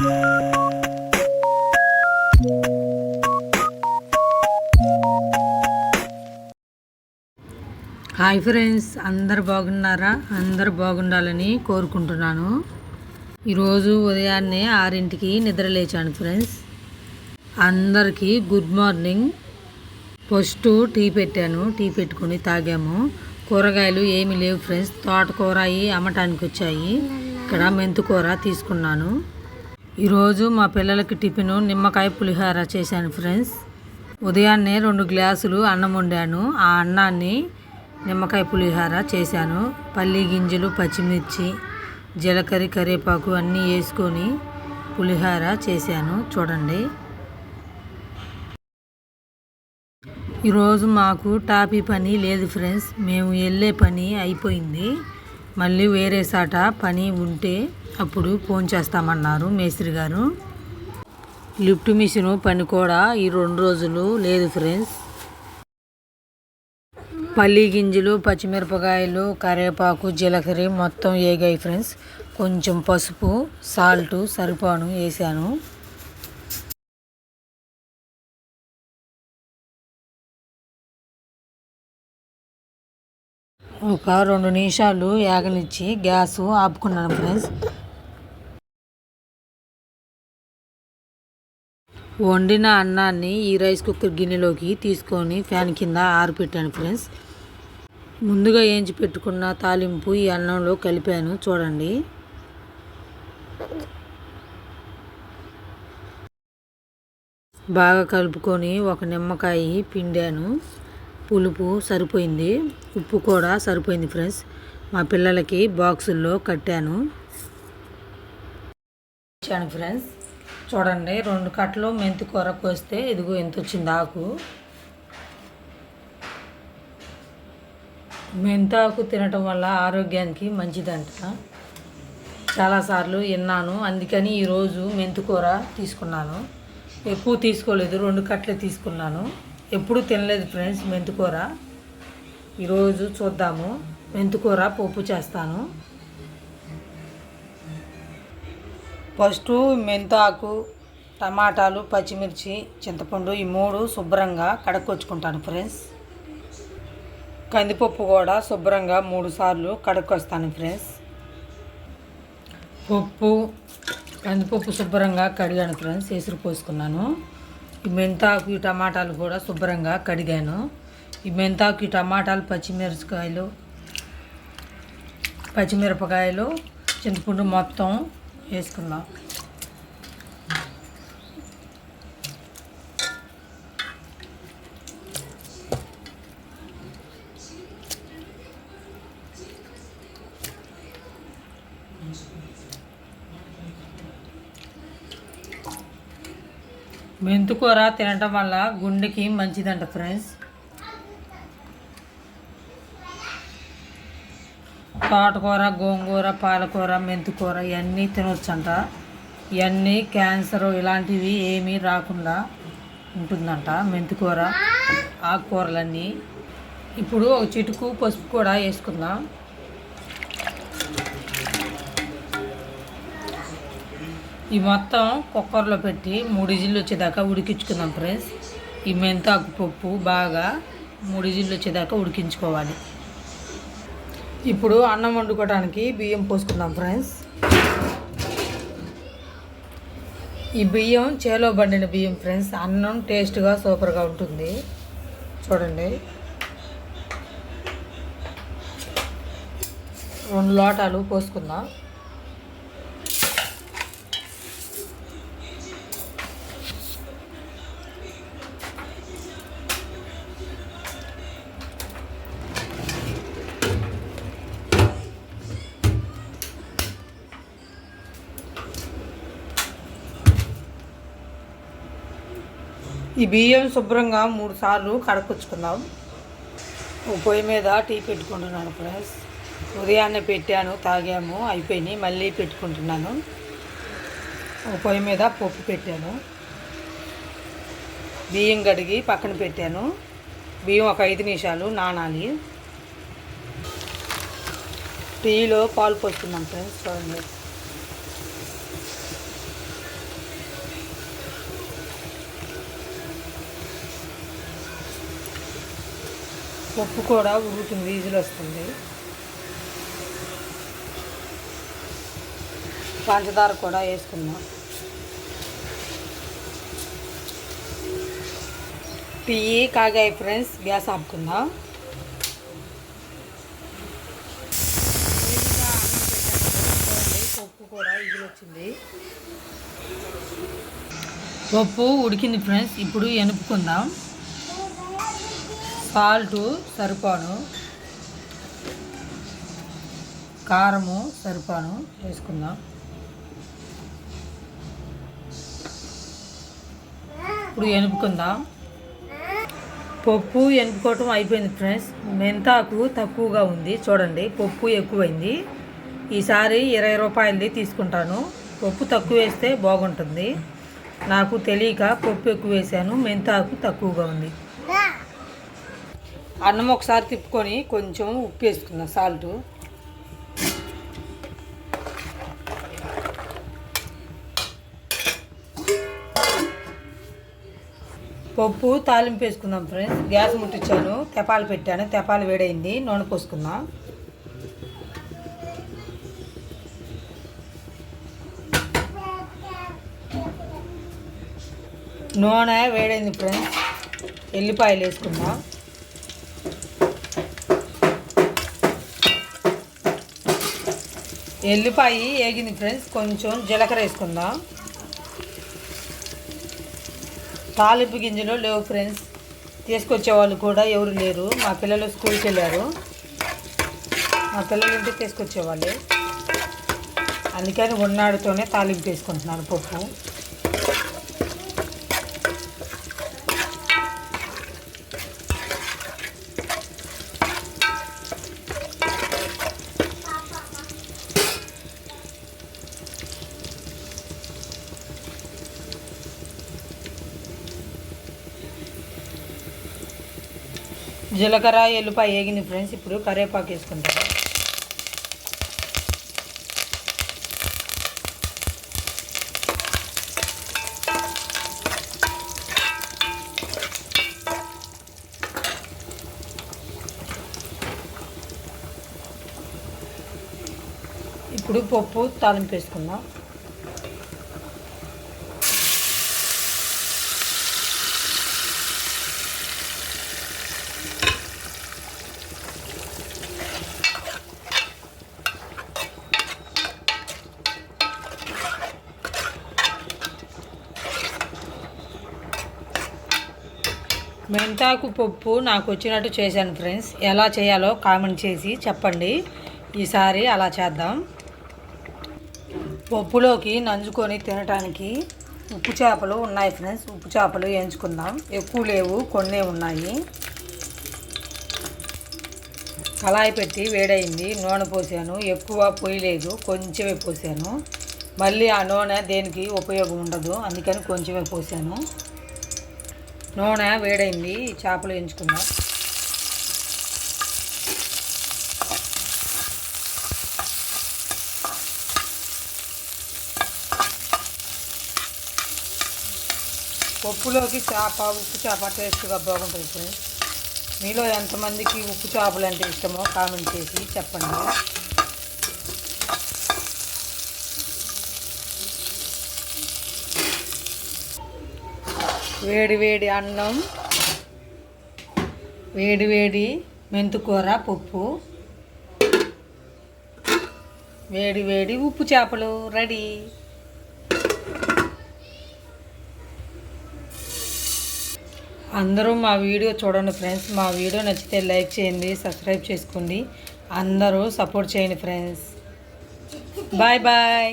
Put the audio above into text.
Hi friends అందరు బాగున్నారా? అందరు బాగుండాలని కోరుకుంటున్నాను. ఈరోజు ఉదయాన్నే ఆరింటికి నిద్ర లేచాను ఫ్రెండ్స్. అందరికీ గుడ్ మార్నింగ్. ఫస్ట్ టీ పెట్టాను టీ పెట్టుకుని తాగాము. కూరగాయలు ఏమి లేవు ఫ్రెండ్స్. తోటకూర అవి అమ్మటానికి వచ్చాయి ఇక్కడ మెంతుకూర తీసుకున్నాను. ఈరోజు మా పిల్లలకి టిఫిను నిమ్మకాయ పులిహోర చేశాను ఫ్రెండ్స్. ఉదయాన్నే రెండు గ్లాసులు అన్నం వండాను. ఆ అన్నాన్ని నిమ్మకాయ పులిహోర చేశాను. పల్లి గింజలు పచ్చిమిర్చి జీలకర్ర కరివేపాకు అన్నీ వేసుకొని పులిహోర చేశాను. చూడండి. ఈరోజు మాకు టాపీ పని లేదు ఫ్రెండ్స్. మేము వెళ్ళే పని అయిపోయింది. మళ్ళీ వేరే సాట పని ఉంటే అప్పుడు ఫోన్ చేస్తామన్నారు మేస్త్రి గారు. లిఫ్ట్ మిషన్ పని కూడా ఈ రెండు రోజులు లేదు ఫ్రెండ్స్. పల్లి గింజలు పచ్చిమిరపకాయలు కరివేపాకు జీలకర్ర మొత్తం వేగాయి ఫ్రెండ్స్. కొంచెం పసుపు సాల్ట్ సరిపాను వేసాను. ఒక రెండు నిమిషాలు యాగనిచ్చి గ్యాస్ ఆపుకున్నాను ఫ్రెండ్స్. వండిన అన్నాన్ని ఈ రైస్ కుక్కర్ గిన్నెలోకి తీసుకొని ఫ్యాన్ కింద ఆరిపెట్టాను ఫ్రెండ్స్. ముందుగా ఏంచి పెట్టుకున్న తాలింపు ఈ అన్నంలో కలిపాను చూడండి. బాగా కలుపుకొని ఒక నిమ్మకాయ పిండాను. పులుపు సరిపోయింది. ఉప్పు కూడా సరిపోయింది ఫ్రెండ్స్. మా పిల్లలకి బాక్సుల్లో కట్టాను. ఇచ్చాను ఫ్రెండ్స్. చూడండి రెండు కట్టలు మెంతి కూర కోస్తే ఇదిగో ఎంత వచ్చింది ఆకు. మెంతాకు తినటం వల్ల ఆరోగ్యానికి మంచిదంట. చాలాసార్లు విన్నాను. అందుకని ఈరోజు మెంతికూర తీసుకున్నాను. ఎక్కువ తీసుకోలేదు రెండు కట్టలు తీసుకున్నాను. ఎప్పుడు తినలేదు ఫ్రెండ్స్ మెంతికూర. ఈరోజు చూద్దాము. మెంతికూర పప్పు చేస్తాను. ఫస్ట్ మెంతాకు టమాటాలు పచ్చిమిర్చి చింతపండు ఈ మూడు శుభ్రంగా కడక్కొచ్చుకుంటాను ఫ్రెండ్స్. కందిపప్పు కూడా శుభ్రంగా మూడు సార్లు కడుక్కొస్తాను ఫ్రెండ్స్. పప్పు కందిపప్పు శుభ్రంగా కడిగాను ఫ్రెండ్స్ ఎసురు పోసుకున్నాను. ఈ మెంతాకు ఈ టమాటాలు కూడా శుభ్రంగా కడిగాను. ఈ మెంతాకు ఈ టమాటాలు పచ్చిమిరపకాయలు పచ్చిమిరపకాయలు చింతపండు మొత్తం వేసుకుందాం. మెంతుకూర తినటం వల్ల గుండెకి మంచిదంట ఫ్రెండ్స్ తోటకూర గోంగూర పాలకూర మెంతికూర ఇవన్నీ తినొచ్చంట. ఇవన్నీ క్యాన్సర్ ఇలాంటివి ఏమీ రాకుండా ఉంటుందంట మెంతికూర ఆకుకూరలన్నీ. ఇప్పుడు ఒక చిటుకు పసుపు కూడా వేసుకుందాం. ఈ మొత్తం కుక్కర్లో పెట్టి మూడు ఇజిల్లు వచ్చేదాకా ఉడికించుకుందాం ఫ్రెండ్స్. ఈ మెంతాకు పప్పు బాగా మూడు ఇజిల్లు వచ్చేదాకా ఉడికించుకోవాలి. ఇప్పుడు అన్నం వండుకోవడానికి బియ్యం పోసుకుందాం ఫ్రెండ్స్. ఈ బియ్యం చేలో పండిన బియ్యం ఫ్రెండ్స్ అన్నం టేస్ట్గా సూపర్గా ఉంటుంది. చూడండి. రెండు లోటాలు పోసుకుందాం. ఈ బియ్యం శుభ్రంగా మూడు సార్లు కడకొచ్చుకుందాం పొయ్యి మీద టీ పెట్టుకుంటున్నాను ఫ్రెండ్స్. ఉదయాన్నే పెట్టాను తాగాము అయిపోయినాయి మళ్ళీ పెట్టుకుంటున్నాను. ఓ పొయ్యి మీద పప్పు పెట్టాను. బియ్యం కడిగి పక్కన పెట్టాను. బియ్యం ఒక ఐదు నిమిషాలు నానాలి. టీలో పాలు పోస్తున్నాం ఫ్రెండ్స్ చూడండి. పప్పు కూడా ఉడుకుతుంది వీజులు వస్తుంది. పంచదార కూడా వేసుకుందాం. టీ కాగాయి ఫ్రెండ్స్ గ్యాస్ ఆపుకుందాం. పప్పు కూడా విజిల్ వచ్చింది. పప్పు ఉడికింది ఫ్రెండ్స్ ఇప్పుడు ఎనుపుకుందాం. సాల్ట్ సరిపాను. కారము సరిపాను. వేసుకుందాం. ఇప్పుడు ఎనుపుకుందాం పప్పు ఎనుపుకోవటం అయిపోయింది ఫ్రెండ్స్. మెంతాకు తక్కువగా ఉంది. చూడండి పప్పు ఎక్కువైంది. ఈసారి ఇరవై రూపాయలది తీసుకుంటాను. పప్పు తక్కువ వేస్తే బాగుంటుంది. నాకు తెలియక పప్పు ఎక్కువ వేసాను మెంతాకు తక్కువగా ఉంది. అన్నం ఒకసారి తిప్పుకొని కొంచెం ఉప్పు వేసుకున్నా సాల్ట్. పప్పు తాలింపు వేసుకుందాం ఫ్రెండ్స్ గ్యాస్ ముట్టించాను తెపాలు పెట్టాను తెపాలు వేడైంది నూనె పోసుకుందాం. నూనె వేడైంది ఫ్రెండ్స్ ఎల్లిపాయలు వేసుకుందాం. ఎల్లిపాయ వేగింది ఫ్రెండ్స్. కొంచెం జీలకర్ర వేసుకుందాం. తాలింపు గింజలు లేవు ఫ్రెండ్స్. తీసుకొచ్చే వాళ్ళు కూడా ఎవరు లేరు. మా పిల్లలు స్కూల్కి వెళ్ళారు. మా పిల్లలు ఇంటికి తీసుకొచ్చేవాళ్ళు. అందుకని ఉన్నాడుతోనే తాలింపు వేసుకుంటున్నాను పప్పు. జీలకర్ర ఎల్లుపాయ వేగింది ఫ్రెండ్స్. ఇప్పుడు కరివేపాకు వేసుకుంటాం ఇప్పుడు పప్పు తాలింపు వేసుకుందాం. మెంతాకు పప్పు నాకు వచ్చినట్టు చేశాను ఫ్రెండ్స్. ఎలా చేయాలో కామెంట్ చేసి చెప్పండి. ఈసారి అలా చేద్దాం. పప్పులోకి నంజుకొని తినడానికి ఉప్పు చేపలు ఉన్నాయి ఫ్రెండ్స్. ఉప్పు చేపలు వేయించుకుందాం. ఎక్కువ లేవు కొన్ని ఉన్నాయి. కళాయి పెట్టి వేడైంది. నూనె పోసాను. ఎక్కువ పొయ్యలేదు కొంచెమే పోసాను. మళ్ళీ ఆ నూనె దేనికి ఉపయోగం ఉండదు. అందుకని కొంచెమే పోసాను. నూనె వేడైంది చేపలు వేయించుకుందాం. పప్పులోకి చేప ఉప్పు చేప టేస్ట్గా బాగుంటుంది ఫ్రెండ్స్. మీలో ఎంతమందికి ఉప్పు చేపలు అంటే ఇష్టమో కామెంట్ చేసి చెప్పండి. వేడి వేడి అన్నం వేడి వేడి మెంతుకూర పప్పు వేడి వేడి ఉప్పు చేపలు రెడీ. అందరూ మా వీడియో చూడండి ఫ్రెండ్స్. మా వీడియో నచ్చితే లైక్ చేయండి సబ్స్క్రైబ్ చేసుకోండి. అందరూ సపోర్ట్ చేయండి ఫ్రెండ్స్. Bye bye.